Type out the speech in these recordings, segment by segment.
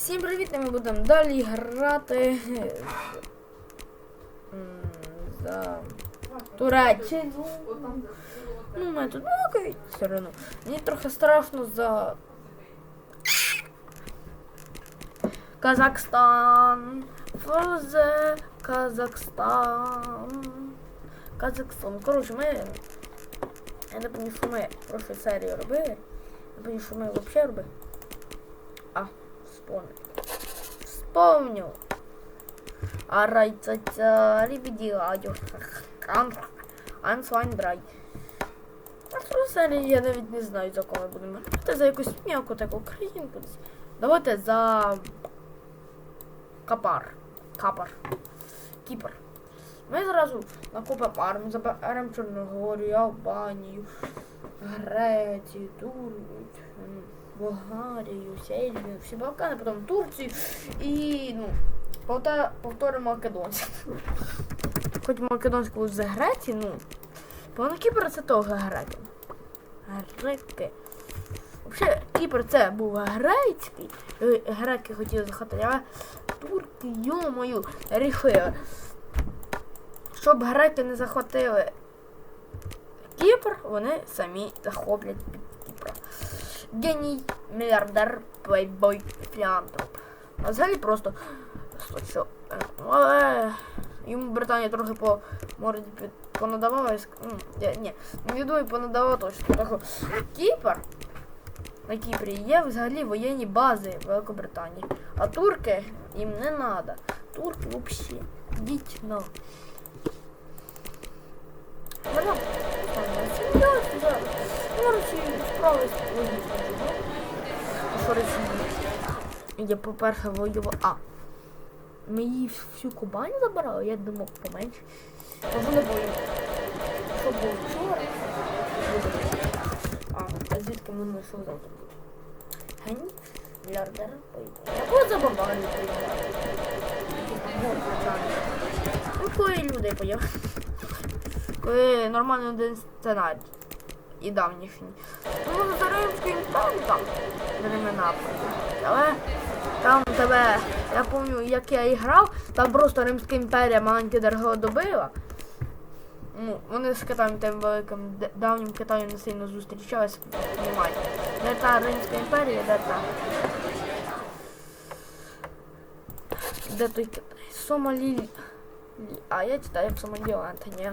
Всім привіт! Ми будемо далі грати за Туреччину. Ну, ми тут ну, все одно. Мені трохи страшно за Казахстан. Фозе Казахстан. Казахстан. Коротше, ми. Я не пам'ятаю, що ми прошлу серію робили. Не пам'ятаю, що ми взагалі робили. Вспомнил. Вспомнил. А райцаця рібіді радіо. Ансвайн брай. Я навіть не знаю, за кого будемо грати. За якусь м'яку таку українку. десь. Давайте за Капар. Капар. Кіпр. Ми зразу накупимо армію, заберемо Чорногорію, Албанію, Грецію, Турцію, Болгарію, Сербію, всі Балкани, потім Турцію і ну, повта- повторимо Македонську. Хоч Македонську з Греції, ну, на Кіпр це того греки. Греки. Взагалі, Кіпр це був грецький. е, Греки хотіли захопити, але турки, йомою, рішили. Щоб греки не захопили Кіпр, вони самі захоплять під Кіпр. Геній, мільярдер, плейбой, філантроп. А взагалі просто що. е, Але йому Британія трохи по морді понадавала. і ну, Ні, не думаю, понадавала точно. Так, Кіпр на Кіпрі є взагалі воєнні бази Великобританії. А турки їм не треба. Турки взагалі. Йдіть на. Вона сім'я сюди. Ну, Росію справилась логічно. Що Росія? Я, по-перше, воювала. А. Ми її всю Кубань забирали, я думав поменше. Не бою. Що було вчора? А, звідки ми знайшли завтра буде? Гені? Мільярдер? Я буду забавляю Ну, коли люди поїхали. Коли нормальний один сценарій. І давнішній. Ну, за імперією там времена. Але там тебе, я пам'ятаю, як я і грав, там просто Римська імперія маленьке дерево добила. Ну, вони з Китаєм тим великим давнім Китаєм не сильно зустрічалися, понімаєте. Де та Римська імперія, де та. Де той Китай? Сомалі. А я читаю як Сомаліланд, ні.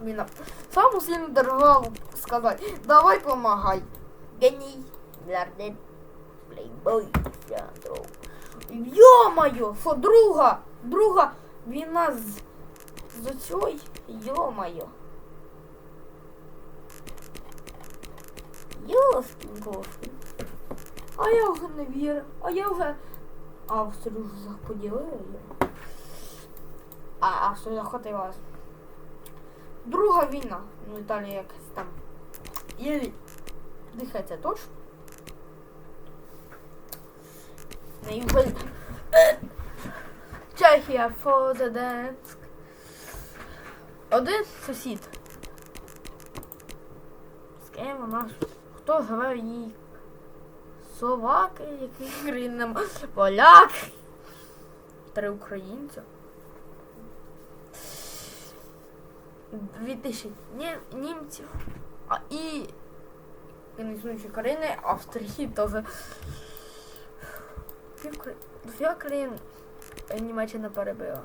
Міна. Саму сильну державу сказати. Давай помагай. Геній. Мільярдер. Плейбой. Йо-моє! Що друга? Друга війна з... з. Йошкін кошкін. А я вже не вірю. А я вже Австрію вже поділила. я. А Австрія захотілась. Друга війна. Ну, Італія якась там. Є дихається точно. Не юбиль. Чехія, Фозаденськ. Один сусід. З ким у нас? Хто живе їй? Словаки, які країни нема. Поляки. Три українця. Дві тисячі нім- німців. А і неіснуючі країни Австрії теж. Пів кра- країн е, Німеччина перебила.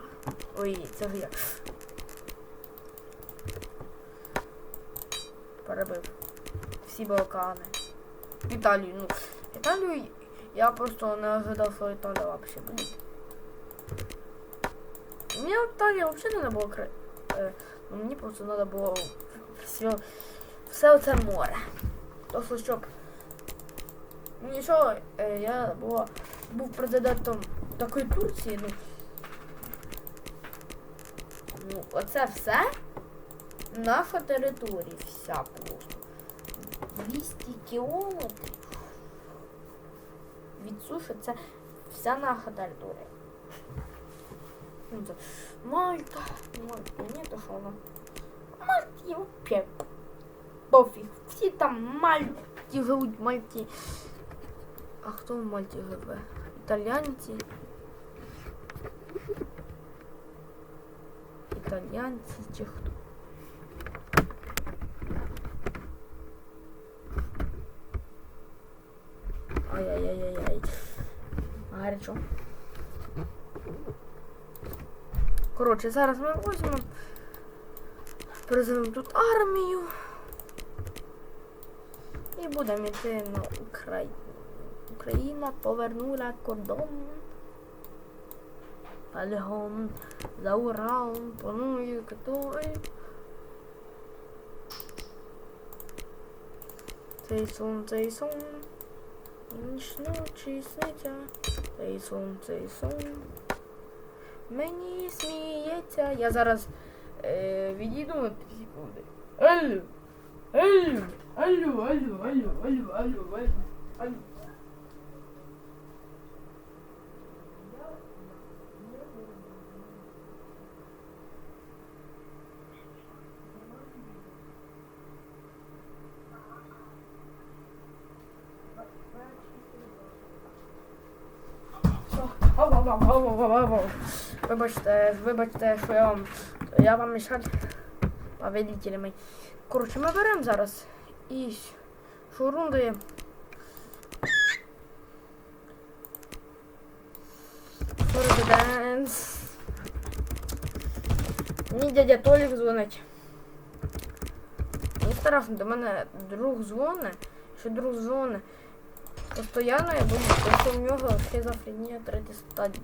Ой, це ж я. Перебив. Всі Балкани. Італію, ну. Італію я просто не ожидав, що Італія вообще буде. Мені Італія взагалі не було кра... е, ну, мені просто треба було все, все оце море. То що щоб нічого, е, я була, був президентом такої Турції, ну. Ну, оце все наша територія вся просто. 200 кілометрів від суші це вся наша територія. Ну, це Мальта, Мальта, ні, то що вона. Мальті вообще пофіг. Всі там Мальті живуть, Мальті. А хто в Мальті живе? Італійці? Італійці чи хто? Ай-яй-яй-яй-яй. Гарячо. Коротше, зараз ми візьмемо. Призовемо тут армію. І будемо йти на Україну. Україна повернула кордон. Полігон за Уралом, панує китой. Цей сон, цей сон. Ніч ночі сниться. Цей сон, цей сон. Мені сміється. Я зараз е, відійду на 5 секунди. Алло! Алло! Алло, алло, алло, алло, алло, алло, алло. Вибачте, вибачте, що я вам. Я вам мішаль. Видите ли ми. Беремо зараз і шурундуємо. Президент. Мені дядя Толік дзвонить. Мені страшно, до мене друг дзвонить, що друг дзвонить. Постоянно я буду, що в нього шизофренія третій стадії.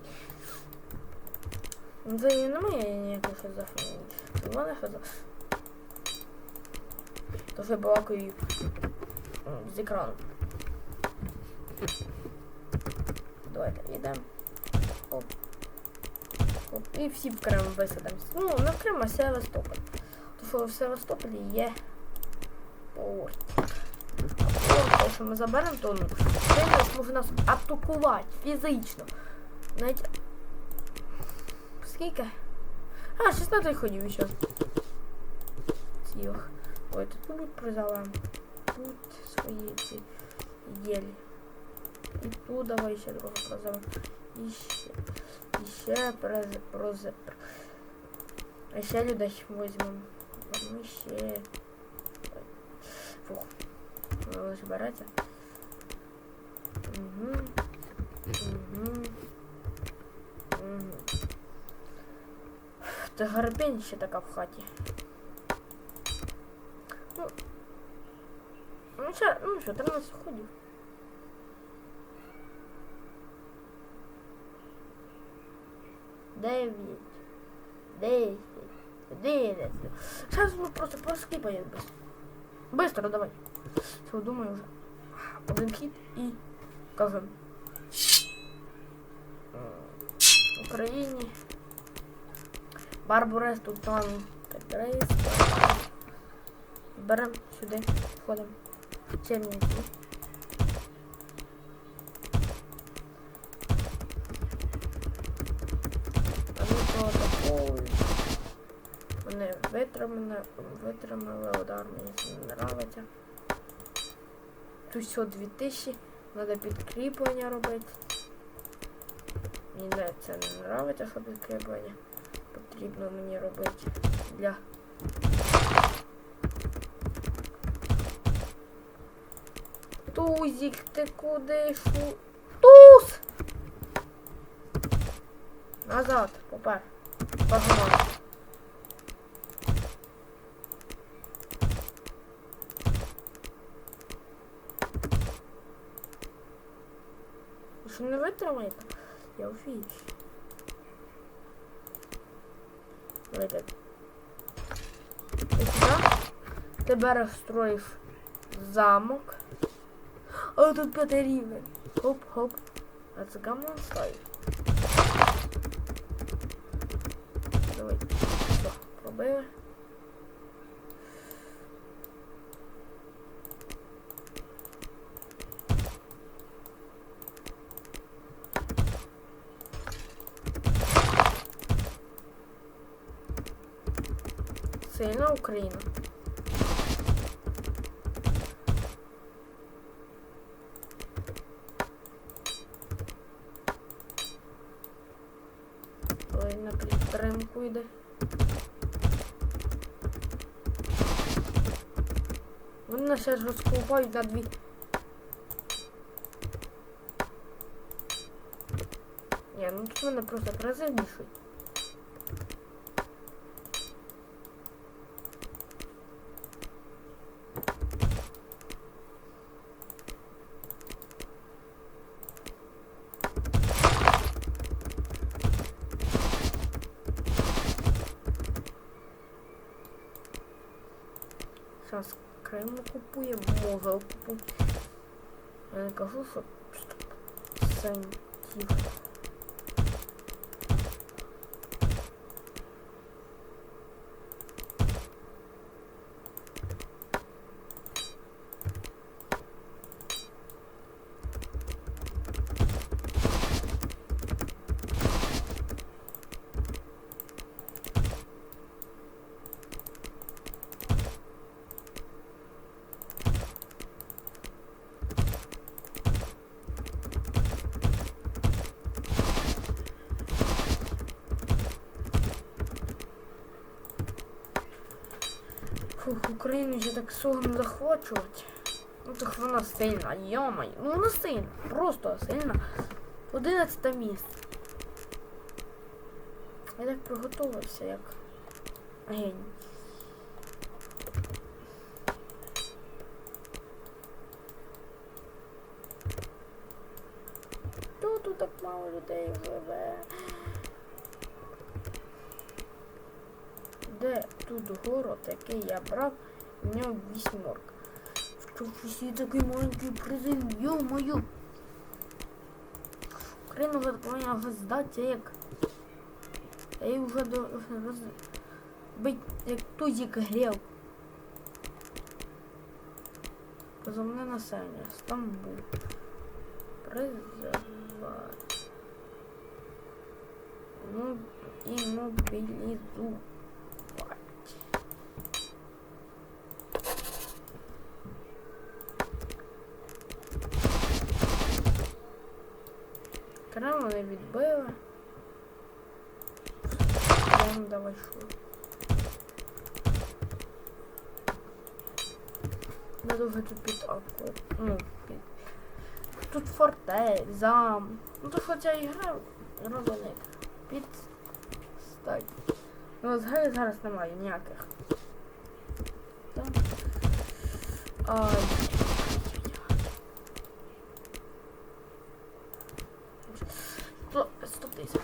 Це і немає ніякої шизофренії. Це в мене шизофренія. То що я балакаю з екрану. Давайте йдемо. Оп. Оп. І всі в Крим висадимося. Ну, не в Крим, а Севастополь. То що в Севастополі є порт. А порт, що ми заберемо, то ну, Крим може нас атакувати фізично. Навіть... Скільки? А, 16 ходів ще. Цих. Ой, тут будуть призовем. Тут свої ці єлі. І тут давай ще другого прозовем. І ще. І ще проз... проз... А ще людей візьмемо. Ми ще. Фух. Ви ось берете. Угу. Угу. Угу. Та гарбень ще така в хаті. Ну, ну що, ну що, 13 ходів. Дев'ять. Десять. Одинадцять. Зараз ми просто проскипаємо без. Быстро давай. Все, думаю вже. Один хід і кажем. Україні. Барбарес тут там Петрейс. Берем сюди, входимо. Черненький. Вони витримали, витримали удар, мені це не нравиться. Тут все 2000, треба підкріплення робити. Мені не- це не нравиться, що підкріплення потрібно мені робити для Тузик, ти куди шу? Туз! Назад, попер. Погнали. Що не витримаєте? Я офігію. Давайте. Сюди? Ти замок. О, тут п'ятий. Хоп-хоп. А це гамон стоїть. Давай. Все, пробили. сильна Україна. Ой, на підтримку йде. Вони нас зараз розкупають на дві. Ні, ну тут мене просто призабішують. Кажу, що центів. Україну вже так сильно захвачувати. Ну так вона сильна, йомай. Ну вона сильна, просто сильна. 11 місце. Я так приготувався, як геній. Тут тут так мало людей живе. Де тут город, який я брав, у меня весьмерк. Что все такие маленькие призы? Ё-моё! Кренове дополнение роздать, як... Я її вже до... Роз... Бить, як тузик грів. Позовне населення. Стамбул. Призивати. Ну, і мобілізувати. Вони відбили. Крем давай. Не дуже тут під акку. Ну, під... Тут фортель, зам. Ну то ця ігра робить під стать. Ну взагалі зараз немає ніяких. Так. Ай. Сто, сто тисяч.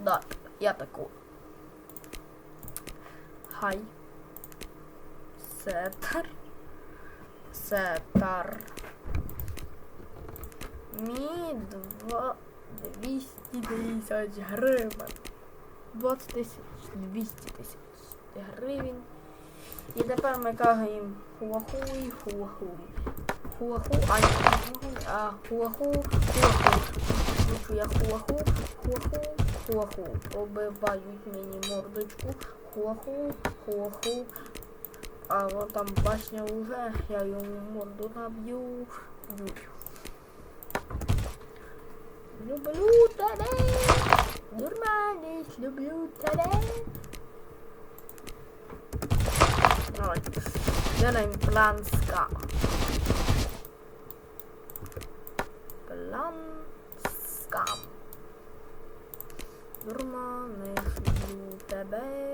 Да, я таку. Хай. Сетар. Сетар. Мі два 200 тисяч гривень. 20 тисяч, 200 тисяч гривень. І тепер ми кагаємо хуахуй, хуахуй. Хуаху, а не хуахуй, а хуаху, хуаху. Кручу я хуаху, хуаху, хуаху. Пробивають мені мордочку. Хуаху, хуаху. А вот там башня уже, я йому морду наб'ю. Б'ю. Люблю тебе, дурманиш, люблю тебе. Давай, делаем план ска. План скам нормальних люблю тебе.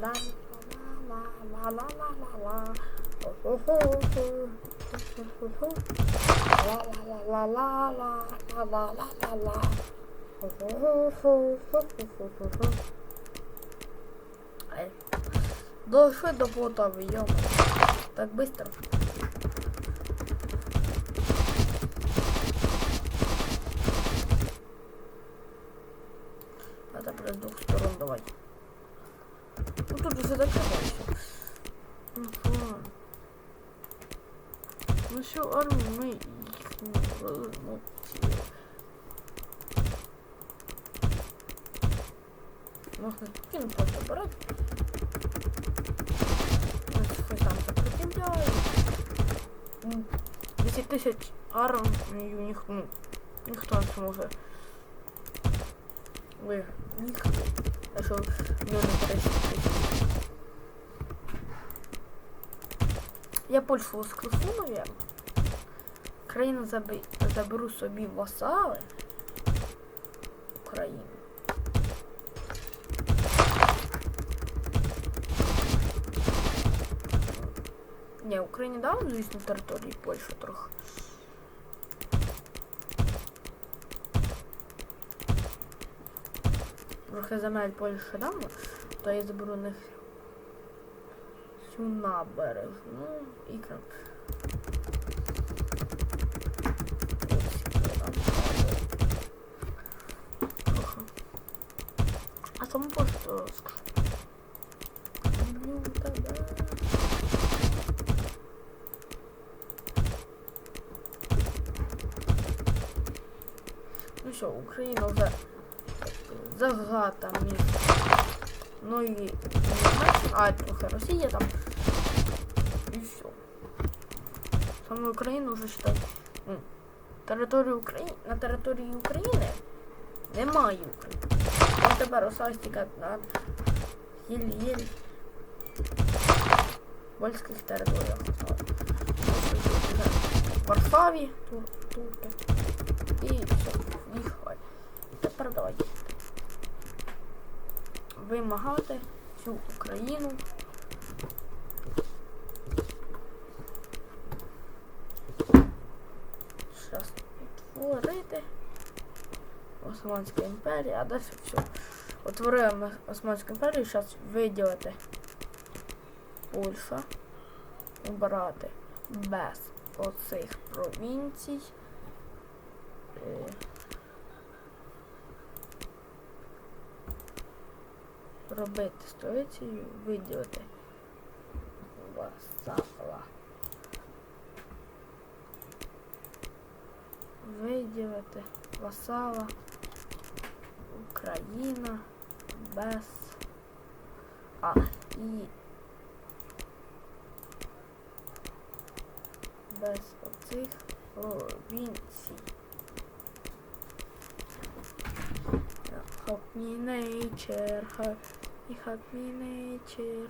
Ла ла ла ла ла ла ла хо хо хо хо хо хо ho. La la la la la la la la la la. Ho ho ho ho ho ho ho ho. Ай. Дошли до Полтавы, ё Так быстро. Спокійно просто брати. Ось там сопротивляє. М, 10 тисяч армію ніх, ну, ніхто не зможе виграти. Ніхто. В нього не 30. Я Польщу воскресу, наверное. Країну заберу собі васали. Україну. Ні, Україні дав, звісно, території Польщі трохи. Трохи земель Польщі дам, то я заберу них всю набережну і крам. Трохи. А тому просто скажу. Люблю тебе. Ну що, Україна вже загата місто. Ну і трохи Росія там. І все. Саме Україна вже считай. Ну, територію України на території України немає України. Там тепер осастіка на єль-єль польських територіях. Варшаві, тур, турки. І все, їхали. Тепер давайте. Вимагати всю Україну. Зараз утворити. Османська імперія, а далі все. Утворили Османську імперію, зараз виділити Польща. Обирати без оцих провінцій. Робити столицею, виділити васала. Виділити васала Україна без А і без оцих провінцій. Help me nature, help me, help me nature.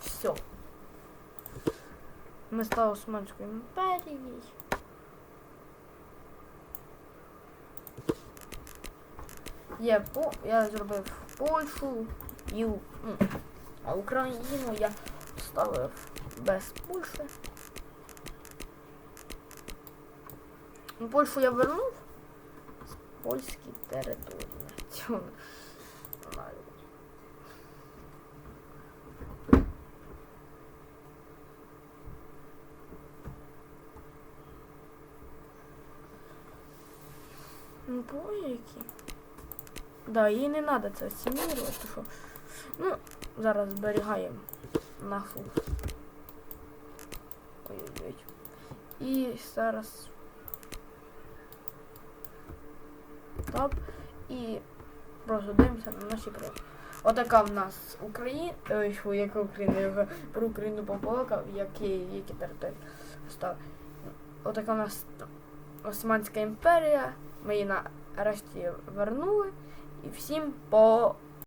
Все. Ми стали Османською імперією. Я, по, я зробив Польщу, і, У- ну, а Україну я ставив Без Польщі. Ну, Польщу я вернув з польські території. Ну, які. Да, їй не треба це асимілювати, що. Ну, зараз зберігаємо нашу. Ой-ой-ой. І зараз. Топ. І просто дивимося на наші прийоми. Отака в нас Україна. Ой, фу, яка Україна, про Україну пополакав, які, які території став. Отака в нас Османська імперія. Ми її нарешті вернули. І всім по